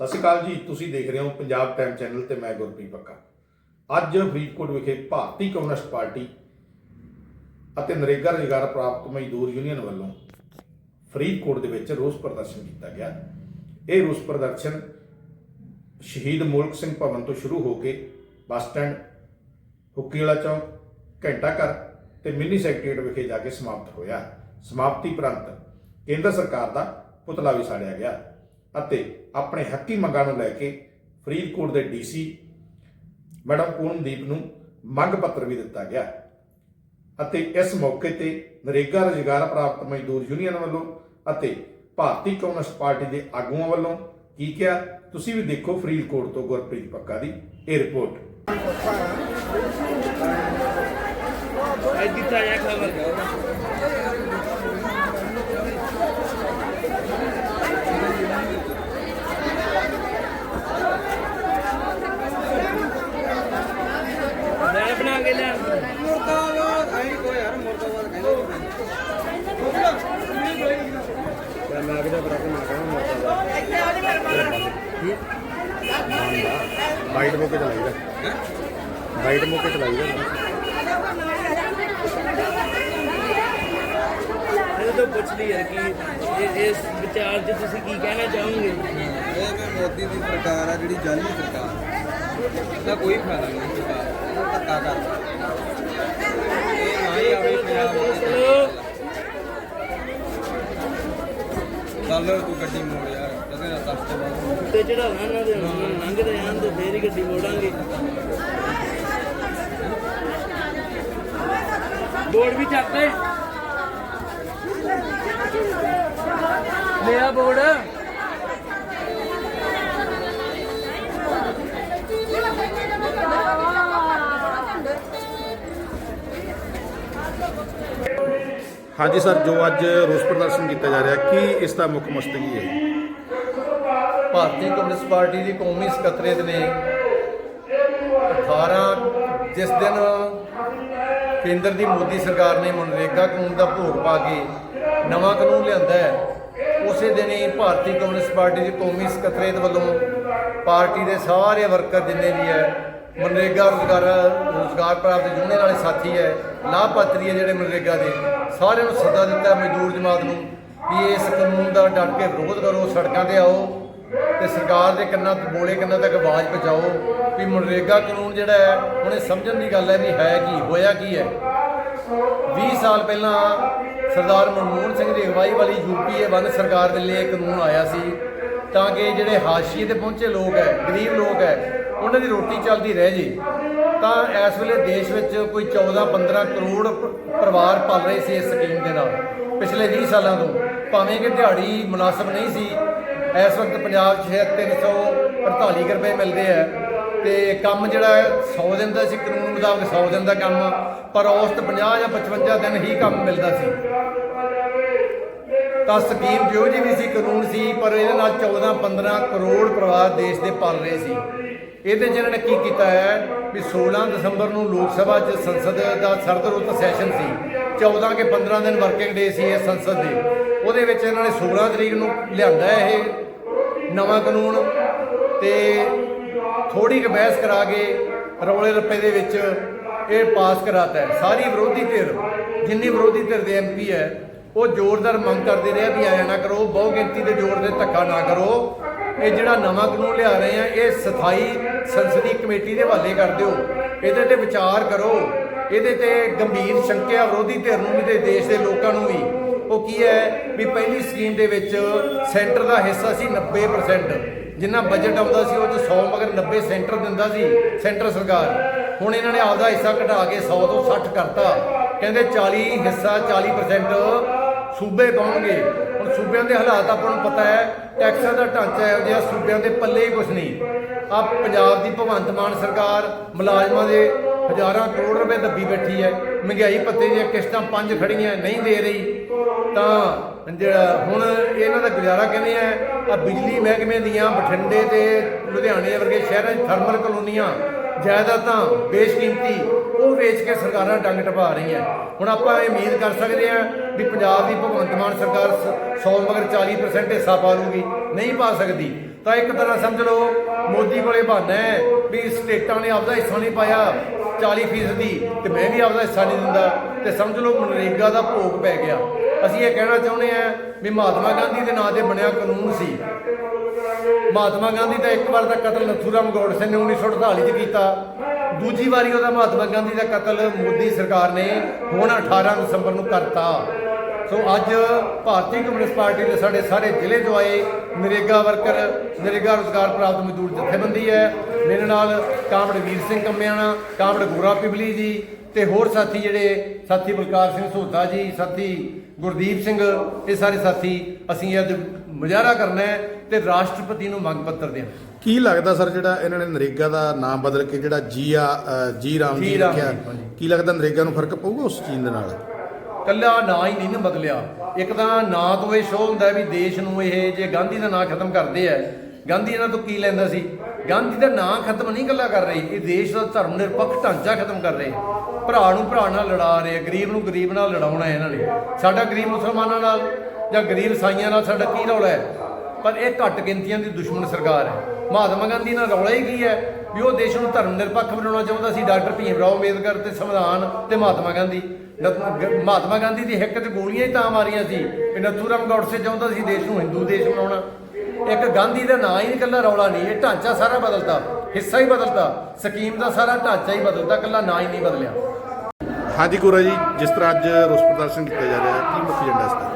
ਸਤਿ ਸ਼੍ਰੀ ਅਕਾਲ ਜੀ, ਤੁਸੀਂ ਦੇਖ ਰਹੇ ਹੋ ਪੰਜਾਬ ਟਾਈਮ ਚੈਨਲ ਤੇ ਮੈਂ ਗੁਰਪ੍ਰੀਤ ਪੱਕਾ ਅੱਜ ਫਰੀਦਕੋਟ ਵਿਖੇ ਭਾਰਤੀ ਕਮਿਊਨਿਸਟ ਪਾਰਟੀ ਅਤੇ ਨਰੇਗਾ ਰੁਜ਼ਗਾਰ ਪ੍ਰਾਪਤ ਮਜ਼ਦੂਰ ਯੂਨੀਅਨ ਵੱਲੋਂ ਫਰੀਦਕੋਟ ਦੇ ਵਿੱਚ ਰੋਸ ਪ੍ਰਦਰਸ਼ਨ ਕੀਤਾ ਗਿਆ। ਇਹ ਰੋਸ ਪ੍ਰਦਰਸ਼ਨ ਸ਼ਹੀਦ ਮੁਲਕ ਸਿੰਘ ਭਵਨ ਤੋਂ ਸ਼ੁਰੂ ਹੋ ਕੇ ਬੱਸ ਸਟੈਂਡ ਹੁੱਕੀ ਵਾਲਾ ਚੌਂਕ, ਘੰਟਾ ਘਰ ਤੇ ਮਿੰਨੀ ਸੈਕਟਰੀਏਟ ਵਿਖੇ ਜਾ ਕੇ ਸਮਾਪਤ ਹੋਇਆ। ਸਮਾਪਤੀ ਪ੍ਰੰਤ ਕੇਂਦਰ ਸਰਕਾਰ ਦਾ ਪੁਤਲਾ ਵੀ ਸਾੜਿਆ ਗਿਆ। ਅਤੇ ਆਪਣੇ ਹੱਕੀ ਮੰਗਾਂ ਨੂੰ ਲੈ ਕੇ ਫਰੀਦਕੋਟ ਦੇ ਡੀਸੀ ਮੈਡਮ ਪੂਰਨਦੀਪ ਨੂੰ ਮੰਗ ਪੱਤਰ ਵੀ ਦਿੱਤਾ ਗਿਆ। ਅਤੇ ਇਸ ਮੌਕੇ ਤੇ ਨਰੇਗਾ ਰੁਜ਼ਗਾਰ ਪ੍ਰਾਪਤ ਮਜ਼ਦੂਰ ਯੂਨੀਅਨ ਵੱਲੋਂ ਅਤੇ ਭਾਰਤੀ ਕਮਿਊਨਿਸਟ ਪਾਰਟੀ ਦੇ ਆਗੂਆਂ ਵੱਲੋਂ ਕੀ ਕਿਹਾ, ਤੁਸੀਂ ਵੀ ਦੇਖੋ ਫਰੀਦਕੋਟ ਤੋਂ ਗੁਰਪ੍ਰੀਤ ਪੱਕਾ ਦੀ ਇਹ ਰਿਪੋਰਟ। ਅੱਜ ਦੀ ਤਾਜ਼ਾ ਖਬਰ ਕੇ ਲਿਆ। ਮੁਰਦਾਬਾਦ ਐਂ ਕੋਈ ਯਾਰ ਮੁਰਦਾਬਾਦ ਕਹਿੰਦੇ ਮੈਂ ਅਗਲੇ ਬਰਾਬਰ ਨਾ ਕਹਾਂ ਬਾਈਟ ਮੌਕੇ ਚਲਾਈਦਾ ਬਾਈਟ ਮੌਕੇ ਚਲਾਈਦਾ ਇਹ ਤਾਂ ਪੁੱਛ ਲਈ ਯਾਰ ਕਿ ਇਹ- ਇਸ ਵਿਚਾਰ 'ਚ ਤੁਸੀਂ ਕੀ ਕਹਿਣਾ ਚਾਹੋਗੇ? ਇਹ ਮੈਂ ਮੋਦੀ ਦੀ ਸਰਕਾਰ ਆ ਜਿਹੜੀ ਜਾਲੀ ਸਰਕਾਰ। ਦਾ ਕੋਈ ਫਾਇਦਾ ਨਹੀਂ। ਸਰਕਾਰ ਦਾ ਧੱਕਾ ਕਰਦਾ ਆਵੇ ਪੰਜਾਬ ਚੱਲ ਤੂੰ ਗੱਡੀ ਮੋੜ ਯਾਰ ਕਦੇ ਨਾ ਦਸ ਤੋਂ ਬਾਅਦ ਤੇ ਚੜਾਉਣਾ ਨਾ ਦੇ ਲੰਘਦੇ ਆਂ ਤੇ ਫੇਰ ਹੀ ਗੱਡੀ ਮੋੜਾਂਗੇ ਬੋਰਡ ਵੀ ਚੱਕ ਦੇ ਮੇਰਾ ਬੋਰਡ ਹਾਂਜੀ ਸਰ, ਜੋ ਅੱਜ ਰੋਸ ਪ੍ਰਦਰਸ਼ਨ ਕੀਤਾ ਜਾ ਰਿਹਾ, ਕੀ ਇਸ ਦਾ ਮੁੱਖ ਮਕਸਦ ਕੀ ਹੈ? ਭਾਰਤੀ ਕਮਿਊਨਿਸਟ ਪਾਰਟੀ ਦੀ ਕੌਮੀ ਸਕੱਤਰੇਤ ਨੇ 18 ਜਿਸ ਦਿਨ ਕੇਂਦਰ ਦੀ ਮੋਦੀ ਸਰਕਾਰ ਨੇ ਮਨਰੇਗਾ ਕਾਨੂੰਨ ਦਾ ਭੋਗ ਪਾ ਕੇ ਨਵਾਂ ਕਾਨੂੰਨ ਲਿਆਂਦਾ ਹੈ, ਉਸੇ ਦਿਨ ਹੀ ਭਾਰਤੀ ਕਮਿਊਨਿਸਟ ਪਾਰਟੀ ਦੀ ਕੌਮੀ ਸਕੱਤਰੇਤ ਵੱਲੋਂ ਪਾਰਟੀ ਦੇ ਸਾਰੇ ਵਰਕਰ ਜਿੰਨੇ ਵੀ ਹੈ ਮਨਰੇਗਾ ਰੁਜ਼ਗਾਰ ਰੁਜ਼ਗਾਰ ਪ੍ਰਾਪਤ ਯੂਨੀਅਨ ਵਾਲੇ ਸਾਥੀ ਹੈ, ਲਾਭਪਾਤਰੀ ਹੈ ਜਿਹੜੇ ਮਨਰੇਗਾ ਦੇ। ਸਾਰਿਆਂ ਨੂੰ ਸੱਦਾ ਦਿੱਤਾ ਮਜ਼ਦੂਰ ਜਮਾਤ ਨੂੰ ਵੀ ਇਸ ਕਾਨੂੰਨ ਦਾ ਡਟ ਕੇ ਵਿਰੋਧ ਕਰੋ, ਸੜਕਾਂ ਤੇ ਆਓ ਤੇ ਸਰਕਾਰ ਦੇ ਕੰਨਾਂ ਤੇ ਬੋਲੇ ਕੰਨਾਂ ਤੱਕ ਆਵਾਜ਼ ਪਹੁੰਚਾਓ ਵੀ ਮਨਰੇਗਾ ਕਾਨੂੰਨ ਜਿਹੜਾ ਹੈ, ਉਹਨੇ ਸਮਝਣ ਦੀ ਗੱਲ ਹੈ ਵੀ ਹੈ ਕੀ, ਹੋਇਆ ਕੀ ਹੈ। 20 ਸਾਲ ਪਹਿਲਾਂ ਸਰਦਾਰ ਮਨਮੋਹਨ ਸਿੰਘ ਦੀ ਅਗਵਾਈ ਵਾਲੀ ਯੂਪੀਏ ਵਨ ਸਰਕਾਰ ਵੇਲੇ ਇਹ ਕਾਨੂੰਨ ਆਇਆ ਸੀ, ਤਾਂ ਕਿ ਜਿਹੜੇ ਹਾਸ਼ੀਏ ਤੇ ਪਹੁੰਚੇ ਲੋਕ ਹੈ, ਗਰੀਬ ਲੋਕ ਹੈ ਉਹਨਾਂ ਦੀ ਰੋਟੀ ਚੱਲਦੀ ਰਹਿ ਜੇ, ਤਾਂ ਇਸ ਵੇਲੇ ਦੇਸ਼ ਵਿੱਚ ਕੋਈ 14-15 ਕਰੋੜ ਪਰਿਵਾਰ ਪਲ ਰਹੇ ਸੀ ਇਸ ਸਕੀਮ ਦੇ ਨਾਲ। ਪਿਛਲੇ 20 ਸਾਲਾਂ ਤੋਂ, ਭਾਵੇਂ ਕਿ ਦਿਹਾੜੀ ਮੁਨਾਸਬ ਨਹੀਂ ਸੀ, ਇਸ ਵਕਤ ਪੰਜਾਬ 'ਚ ਹੈ 348 ਕੁ ਰੁਪਏ ਮਿਲਦੇ ਆ, ਤੇ ਕੰਮ ਜਿਹੜਾ ਹੈ 100 ਦਿਨ ਦਾ ਸੀ, ਕਾਨੂੰਨ ਮੁਤਾਬਕ 100 ਦਿਨ ਦਾ ਕੰਮ, ਪਰ ਔਸਤ 50 ਜਾਂ 55 ਦਿਨ ਹੀ ਕੰਮ ਮਿਲਦਾ ਸੀ। ਤਾਂ ਸਕੀਮ ਜੋ ਜੀ ਵੀ ਸੀ, ਕਾਨੂੰਨ ਸੀ, ਪਰ ਇਹਦੇ ਨਾਲ 14 15 ਕਰੋੜ ਪਰਿਵਾਰ ਦੇਸ਼ ਦੇ ਪਲ ਰਹੇ ਸੀ। ਇਹਦੇ 'ਚ ਇਹਨਾਂ ਨੇ ਕੀ ਕੀਤਾ ਹੈ ਵੀ 16 ਦਸੰਬਰ ਨੂੰ ਲੋਕ ਸਭਾ 'ਚ ਸੰਸਦ ਦਾ ਸਰਦਰੁੱਤ ਸੈਸ਼ਨ ਸੀ। 14 ਕੇ 15 ਦਿਨ ਵਰਕਿੰਗ ਡੇ ਸੀ ਇਹ ਸੰਸਦ ਦੇ। ਉਹਦੇ ਵਿੱਚ ਇਹਨਾਂ ਨੇ 16 ਤਰੀਕ ਨੂੰ ਲਿਆਂਦਾ ਇਹ ਨਵਾਂ ਕਾਨੂੰਨ ਤੇ ਥੋੜੀ ਕੁ ਬਹਿਸ ਕਰਾ ਕੇ ਰੌਲੇ ਰੱਪੇ ਦੇ ਵਿੱਚ ਇਹ ਪਾਸ ਕਰਾਤਾ ਹੈ। ਸਾਰੀ ਵਿਰੋਧੀ ਧਿਰ, ਜਿੰਨੀ ਵਿਰੋਧੀ ਧਿਰ ਦੇ ਐਮਪੀ ਹੈ, ਉਹ ਜ਼ੋਰਦਾਰ ਮੰਗ ਕਰਦੇ ਰਹੇ ਵੀ ਐਂ ਨਾ ਕਰੋ, ਬਹੁ ਗਿਣਤੀ ਦੇ ਜ਼ੋਰ ਦੇ ਧੱਕਾ ਨਾ ਕਰੋ। ਇਹ ਜਿਹੜਾ ਨਵਾਂ ਕਾਨੂੰਨ ਲਿਆ ਰਹੇ ਆ, ਇਹ ਸਥਾਈ ਸੰਸਦੀ ਕਮੇਟੀ ਦੇ ਹਵਾਲੇ ਕਰ ਦਿਓ। ਇਹਦੇ ਤੇ ਵਿਚਾਰ ਕਰੋ। ਇਹਦੇ ਤੇ ਗੰਭੀਰ ਸ਼ੰਕਿਆ ਵਿਰੋਧੀ ਧਿਰ ਨੂੰ ਵੀ ਤੇ ਦੇਸ਼ ਦੇ ਲੋਕਾਂ ਨੂੰ ਵੀ। ਉਹ ਕੀ ਹੈ ਵੀ ਪਹਿਲੀ ਸਕੀਮ ਦੇ ਵਿੱਚ ਸੈਂਟਰ ਦਾ ਹਿੱਸਾ ਸੀ 90% ਜਿੰਨਾ ਬਜਟ ਆਉਂਦਾ ਸੀ ਉਹ ਚ 100 ਮਗਰ 90 ਸੈਂਟਰ ਦਿੰਦਾ ਸੀ ਸੈਂਟਰ ਸਰਕਾਰ। ਹੁਣ ਇਹਨਾਂ ਨੇ ਆਪਦਾ ਹਿੱਸਾ ਘਟਾ ਕੇ 100 ਤੋਂ 60 ਕਰਤਾ। ਕਹਿੰਦੇ 40 ਹਿੱਸਾ 40% ਸੂਬੇ ਪਾਉਣਗੇ। ਸੂਬਿਆਂ ਦੇ ਹਾਲਾਤ ਆਪਾਂ ਨੂੰ ਪਤਾ ਹੈ, ਟੈਕਸਾਂ ਦਾ ਢਾਂਚਾ ਇਹੋ ਜਿਹਾ ਸੂਬਿਆਂ ਦੇ ਪੱਲੇ ਹੀ ਕੁਝ ਨਹੀਂ। ਆ ਪੰਜਾਬ ਦੀ ਭਗਵੰਤ ਮਾਨ ਸਰਕਾਰ ਮੁਲਾਜ਼ਮਾਂ ਦੇ ਹਜ਼ਾਰਾਂ ਕਰੋੜ ਰੁਪਏ ਦੱਬੀ ਬੈਠੀ ਹੈ। ਮਹਿੰਗਾਈ ਪੱਤੇ ਦੀਆਂ ਕਿਸ਼ਤਾਂ ਪੰਜ ਖੜੀਆਂ ਨਹੀਂ ਦੇ ਰਹੀ। ਤਾਂ ਜਿਹੜਾ ਹੁਣ ਇਹਨਾਂ ਦਾ ਗੁਜ਼ਾਰਾ ਕਿਵੇਂ ਹੈ? ਆ ਬਿਜਲੀ ਮਹਿਕਮੇ ਦੀਆਂ ਬਠਿੰਡੇ ਤੇ ਲੁਧਿਆਣੇ ਵਰਗੇ ਸ਼ਹਿਰਾਂ 'ਚ ਥਰਮਲ ਕਲੋਨੀਆਂ ਜਾਇਦਾਦਾਂ ਬੇਸ਼ਕੀਮਤੀ ਉਹ ਵੇਚ ਕੇ ਸਰਕਾਰਾਂ ਡੰਗ ਟਪਾ ਰਹੀਆਂ। ਹੁਣ ਆਪਾਂ ਇਹ ਉਮੀਦ ਕਰ ਸਕਦੇ ਹਾਂ ਵੀ ਪੰਜਾਬ ਦੀ ਭਗਵੰਤ ਮਾਨ ਸਰਕਾਰ 100 ਮਗਰ 40% ਹਿੱਸਾ ਪਾ ਲੂਗੀ। ਨਹੀਂ ਪਾ ਸਕਦੀ। ਤਾਂ ਇੱਕ ਤਰ੍ਹਾਂ ਸਮਝ ਲਓ, ਮੋਦੀ ਕੋਲੇ ਬਹਾਨਾ ਹੈ ਵੀ ਸਟੇਟਾਂ ਨੇ ਆਪਦਾ ਹਿੱਸਾ ਨਹੀਂ ਪਾਇਆ 40% ਦੀ ਤੇ ਮੈਂ ਵੀ ਆਪਦਾ ਹਿੱਸਾ ਨਹੀਂ ਦਿੰਦਾ, ਤੇ ਸਮਝ ਲਓ ਮਨਰੇਗਾ ਦਾ ਭੋਗ ਪੈ ਗਿਆ। ਅਸੀਂ ਇਹ ਕਹਿਣਾ ਚਾਹੁੰਦੇ ਆ ਵੀ ਮਹਾਤਮਾ ਗਾਂਧੀ ਦੇ ਨਾਂ ਤੇ ਬਣਿਆ ਕਾਨੂੰਨ ਸੀ। ਮਹਾਤਮਾ ਗਾਂਧੀ ਦਾ ਇੱਕ ਵਾਰ ਦਾ ਕਤਲ ਨਥੂਰਾਮ ਗੋਡਸੇ ਨੇ 1948 ਚ ਕੀਤਾ। ਦੂਜੀ ਵਾਰੀ ਉਹਦਾ ਮਹਾਤਮਾ ਗਾਂਧੀ ਦਾ ਕਤਲ ਮੋਦੀ ਸਰਕਾਰ ਨੇ ਹੁਣ 18 ਦਸੰਬਰ ਨੂੰ ਕਰਤਾ। ਸੋ ਅੱਜ ਭਾਰਤੀ ਕਮਿਊਨਿਸਟ ਪਾਰਟੀ ਦੇ ਸਾਡੇ ਸਾਰੇ ਜ਼ਿਲ੍ਹੇ ਤੋਂ ਆਏ ਨਰੇਗਾ ਵਰਕਰ ਨਰੇਗਾ ਰੁਜ਼ਗਾਰ ਪ੍ਰਾਪਤ ਮਜ਼ਦੂਰ ਜਥੇਬੰਦੀ ਹੈ। ਮੇਰੇ ਨਾਲ ਕਾਮੜ ਵੀਰ ਸਿੰਘ ਕੰਮਿਆਣਾ ਕਾਮੜ ਗੋਰਾ ਪਿਬਲੀ ਜੀ ਤੇ ਹੋਰ ਸਾਥੀ ਜਿਹੜੇ ਸਾਥੀ ਬਲਕਾਰ ਸਿੰਘ ਸੋਧਾ ਜੀ ਸਾਥੀ ਗੁਰਦੀਪ ਸਿੰਘ ਇਹ ਸਾਰੇ ਸਾਥੀ ਅਸੀਂ ਅੱਜ ਮੁਜ਼ਾਹਰਾ ਕਰਨਾ ਹੈ ਤੇ ਰਾਸ਼ਟਰਪਤੀ ਨੂੰ ਮੰਗ ਪੱਤਰ ਦੇਣਾ। ਕੀ ਲੱਗਦਾ ਸਰ ਜਿਹੜਾ ਇਹਨਾਂ ਨੇ ਨਰੇਗਾ ਦਾ ਨਾਮ ਬਦਲ ਕੇ ਜਿਹੜਾ ਜੀ ਰਾਮ ਜੀ ਰਾਮ ਰੱਖਿਆ? ਜੀ, ਹਾਂਜੀ। ਕੀ ਲੱਗਦਾ ਨਰੇਗਾ ਨੂੰ ਫ਼ਰਕ ਪਊਗਾ ਉਸ ਚੀਜ਼ ਦੇ ਨਾਲ? ਕੱਲਾ ਨਾਂ ਹੀ ਨਹੀਂ ਨਾ ਬਦਲਿਆ। ਇੱਕ ਤਾਂ ਨਾਂ ਤੋਂ ਇਹ ਸ਼ੋਅ ਹੁੰਦਾ ਵੀ ਦੇਸ਼ ਨੂੰ ਇਹ ਜੇ ਗਾਂਧੀ ਦਾ ਨਾਂ ਖਤਮ ਕਰਦੇ ਆ ਗਾਂਧੀ ਇਹਨਾਂ ਤੋਂ ਕੀ ਲੈਂਦਾ ਸੀ? ਗਾਂਧੀ ਦਾ ਨਾਂ ਖਤਮ ਨਹੀਂ ਕੱਲਾ ਕਰ ਰਹੀ, ਇਹ ਦੇਸ਼ ਦਾ ਧਰਮ ਨਿਰਪੱਖ ਢਾਂਚਾ ਖਤਮ ਕਰ ਰਹੇ। ਭਰਾ ਨੂੰ ਭਰਾ ਨਾਲ ਲੜਾ ਰਹੇ, ਗਰੀਬ ਨੂੰ ਗਰੀਬ ਨਾਲ ਲੜਾਉਣਾ ਹੈ ਇਹਨਾਂ ਨੇ। ਸਾਡਾ ਗਰੀਬ ਮੁਸਲਮਾਨਾਂ ਨਾਲ ਜਾਂ ਗਰੀਬ ਸਾਈਆਂ ਨਾਲ ਸਾਡਾ ਕੀ ਰੌਲਾ ਹੈ ਪਰ ਇਹ ਘੱਟ ਗਿਣਤੀਆਂ ਦੀ ਦੁਸ਼ਮਣ ਸਰਕਾਰ ਹੈ ਮਹਾਤਮਾ ਗਾਂਧੀ ਨਾਲ ਰੌਲਾ ਹੀ ਕੀ ਹੈ ਵੀ ਉਹ ਦੇਸ਼ ਨੂੰ ਧਰਮ ਨਿਰਪੱਖ ਬਣਾਉਣਾ ਚਾਹੁੰਦਾ ਸੀ। ਡਾਕਟਰ ਭੀਮ ਰਾਓ ਅੰਬੇਦਕਰ ਤੇ ਸੰਵਿਧਾਨ ਤੇ ਮਹਾਤਮਾ ਗਾਂਧੀ। ਮਹਾਤਮਾ ਗਾਂਧੀ ਦੀ ਹਿੱਕ 'ਚ ਗੋਲੀਆਂ ਹੀ ਤਾਂ ਮਾਰੀਆਂ ਸੀ ਕਿ ਨਥੂਰਾਮ ਗੌਡਸੇ ਚਾਹੁੰਦਾ ਸੀ ਦੇਸ਼ ਨੂੰ ਹਿੰਦੂ ਦੇਸ਼ ਬਣਾਉਣਾ। ਇੱਕ ਗਾਂਧੀ ਦਾ ਨਾਂ ਹੀ ਨਹੀਂ ਇਕੱਲਾ ਰੌਲਾ ਨਹੀਂ ਇਹ ਢਾਂਚਾ ਸਾਰਾ ਬਦਲਦਾ ਹਿੱਸਾ ਹੀ ਬਦਲਦਾ ਸਕੀਮ ਦਾ ਸਾਰਾ ਢਾਂਚਾ ਹੀ ਬਦਲਦਾ ਇਕੱਲਾ ਨਾਂ ਹੀ ਨਹੀਂ ਬਦਲਿਆ। ਹਾਂਜੀ ਗੁਰਾ ਜੀ ਜਿਸ ਤਰ੍ਹਾਂ ਅੱਜ ਰੋਸ ਪ੍ਰਦਰਸ਼ਨ ਕੀਤਾ ਜਾ ਰਿਹਾ ਹੈ ਕੀ ਮੁੱਖ ਏਜੰਡਾ ਇਸ ਦਾ?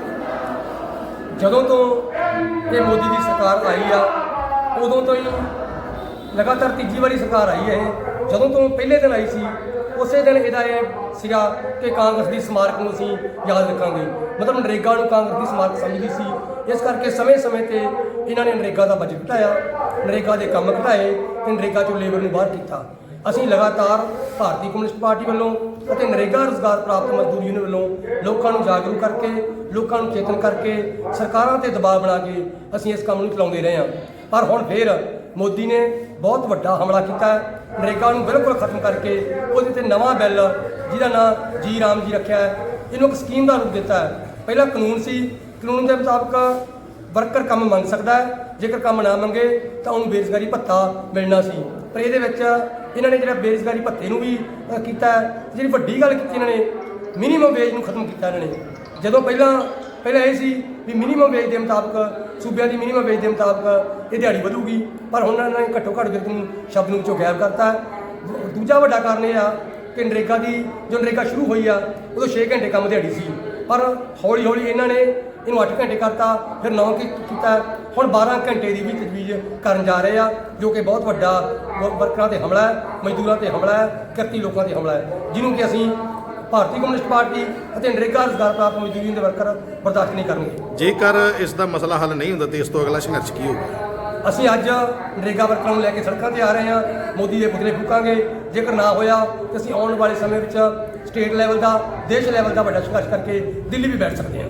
ਜਦੋਂ ਤੋਂ ਇਹ ਮੋਦੀ ਦੀ ਸਰਕਾਰ ਆਈ ਆ ਉਦੋਂ ਤੋਂ ਹੀ ਲਗਾਤਾਰ ਤੀਜੀ ਵਾਰੀ ਸਰਕਾਰ ਆਈ ਹੈ ਇਹ। ਜਦੋਂ ਤੋਂ ਪਹਿਲੇ ਦਿਨ ਆਈ ਸੀ, ਉਸੇ ਦਿਨ ਇਹਦਾ ਇਹ ਸੀਗਾ ਕਿ ਕਾਂਗਰਸ ਦੀ ਸਮਾਰਕ ਨੂੰ ਅਸੀਂ ਯਾਦ ਰੱਖਾਂਗੇ। ਮਤਲਬ ਨਰੇਗਾ ਨੂੰ ਕਾਂਗਰਸ ਦੀ ਸਮਾਰਕ ਸਮਝਦੀ ਸੀ। ਇਸ ਕਰਕੇ ਸਮੇਂ-ਸਮੇਂ ਤੇ ਇਹਨਾਂ ਨੇ ਨਰੇਗਾ ਦਾ ਬਜਟ ਘਟਾਇਆ, ਨਰੇਗਾ ਦੇ ਕੰਮ ਘਟਾਏ ਤੇ ਨਰੇਗਾ ਚੋਂ ਲੇਬਰ ਨੂੰ ਬਾਹਰ ਕੀਤਾ। ਅਸੀਂ ਲਗਾਤਾਰ ਭਾਰਤੀ ਕਮਿਊਨਿਸਟ ਪਾਰਟੀ ਵੱਲੋਂ ਅਤੇ ਨਰੇਗਾ ਰੁਜ਼ਗਾਰ ਪ੍ਰਾਪਤ ਮਜ਼ਦੂਰ ਯੂਨੀਅਨ ਵੱਲੋਂ ਲੋਕਾਂ ਨੂੰ ਜਾਗਰੂਕ ਕਰਕੇ, ਲੋਕਾਂ ਨੂੰ ਚੇਤਨ ਕਰਕੇ, ਸਰਕਾਰਾਂ ਤੇ ਦਬਾਅ ਬਣਾ ਕੇ ਅਸੀਂ ਇਸ ਕੰਮ ਨੂੰ ਚਲਾਉਂਦੇ ਰਹੇ ਹਾਂ। ਪਰ ਹੁਣ ਫੇਰ ਮੋਦੀ ਨੇ ਬਹੁਤ ਵੱਡਾ ਹਮਲਾ ਕੀਤਾ ਹੈ। ਨਰੇਗਾ ਨੂੰ ਬਿਲਕੁਲ ਖਤਮ ਕਰਕੇ ਉਹਦੇ ਤੇ ਨਵਾਂ ਬਿੱਲ, ਜਿਹਦਾ ਨਾਮ ਜੀ ਰਾਮ ਜੀ ਰੱਖਿਆ ਹੈ, ਇਹਨੂੰ ਇੱਕ ਸਕੀਮ ਦਾ ਰੂਪ ਦਿੱਤਾ ਹੈ। ਪਹਿਲਾਂ ਕਾਨੂੰਨ ਸੀ, ਕਾਨੂੰਨ ਦੇ ਮੁਤਾਬਕ ਵਰਕਰ ਕੰਮ ਮੰਗ ਸਕਦਾ ਹੈ। ਜੇਕਰ ਕੰਮ ਨਾ ਮੰਗੇ, ਤਾਂ ਉਹਨੂੰ ਬੇਰੁਜ਼ਗਾਰੀ ਭੱਤਾ ਮਿਲਣਾ ਸੀ। ਪਰ ਇਹਦੇ ਵਿੱਚ ਇਹਨਾਂ ਨੇ ਜਿਹੜਾ ਬੇਰੁਜ਼ਗਾਰੀ ਭੱਤੇ ਨੂੰ ਵੀ ਕੀਤਾ ਹੈ, ਜਿਹੜੀ ਵੱਡੀ ਗੱਲ ਕੀਤੀ ਇਹਨਾਂ ਨੇ ਮਿਨੀਮਮ ਵੇਜ ਨੂੰ ਖਤਮ ਕੀਤਾ ਇਹਨਾਂ ਨੇ। ਜਦੋਂ ਪਹਿਲਾਂ ਪਹਿਲਾਂ ਇਹ ਸੀ ਵੀ ਮਿਨੀਮਮ ਵੇਜ ਦੇ ਮੁਤਾਬਕ ਸੂਬਿਆਂ ਦੀ ਮਿਨੀਮਮ ਵੇਜ ਦੇ ਮੁਤਾਬਕ ਇਹ ਦਿਹਾੜੀ ਵਧੂਗੀ, ਪਰ ਹੁਣ ਇਹਨਾਂ ਨੇ ਘੱਟੋ ਘੱਟ ਵਿਅਕਤੀ ਨੂੰ ਸ਼ਬਦ ਨੂੰ ਵਿੱਚੋਂ ਗਾਇਬ ਕਰਤਾ, ਦੂਜਾ ਵੱਡਾ ਕਾਰਨ ਇਹ ਆ ਕਿ ਨਰੇਗਾ ਦੀ ਜੋ ਨਰੇਗਾ ਸ਼ੁਰੂ ਹੋਈ ਆ, ਉਦੋਂ 6 ਘੰਟੇ ਕੰਮ ਦਿਹਾੜੀ ਸੀ, ਪਰ ਹੌਲੀ ਹੌਲੀ ਇਹਨਾਂ ਨੇ ਇਹਨੂੰ 8 ਘੰਟੇ ਕਰਤਾ, ਫਿਰ 9 ਕੀਤਾ, ਹੁਣ 12 ਘੰਟੇ ਦੀ ਵੀ ਤਜਵੀਜ਼ ਕਰਨ ਜਾ ਰਹੇ ਆ, ਜੋ ਕਿ ਬਹੁਤ ਵੱਡਾ ਵ- ਵਰਕਰਾਂ ਤੇ ਹਮਲਾ ਹੈ, ਮਜ਼ਦੂਰਾਂ ਤੇ ਹਮਲਾ ਹੈ, ਕਿਰਤੀ ਲੋਕਾਂ ਤੇ ਹਮਲਾ ਹੈ, ਜਿਹਨੂੰ ਕਿ ਅਸੀਂ ਭਾਰਤੀ ਕਮਿਊਨਿਸਟ ਪਾਰਟੀ ਅਤੇ ਨਰੇਗਾ ਰੁਜ਼ਗਾਰ ਪ੍ਰਾਪਤ ਮਜ਼ਦੂਰ ਦੇ ਵਰਕਰ ਬਰਦਾਸ਼ਤ ਨਹੀਂ ਕਰਨਗੇ। ਜੇਕਰ ਇਸ ਦਾ ਮਸਲਾ ਹੱਲ ਨਹੀਂ ਹੁੰਦਾ ਤੇ ਇਸ ਤੋਂ ਅਗਲਾ ਸੰਘਰਸ਼ ਕੀ ਹੋਊਗਾ? ਅਸੀਂ ਅੱਜ ਨਰੇਗਾ ਵਰਕਰਾਂ ਨੂੰ ਲੈ ਕੇ ਸੜਕਾਂ ਤੇ ਆ ਰਹੇ ਹਾਂ। ਮੋਦੀ ਦੇ ਪੁਤਲੇ ਫੂਕਾਂਗੇ। ਜੇਕਰ ਨਾ ਹੋਇਆ ਤਾਂ ਅਸੀਂ ਆਉਣ ਵਾਲੇ ਸਮੇਂ ਵਿੱਚ ਸਟੇਟ ਲੈਵਲ ਦਾ ਦੇਸ਼ ਲੈਵਲ ਦਾ ਵੱਡਾ ਸੰਘਰਸ਼ ਕਰਕੇ ਦਿੱਲੀ ਵੀ ਬੈਠ ਸਕਦੇ ਹਾਂ।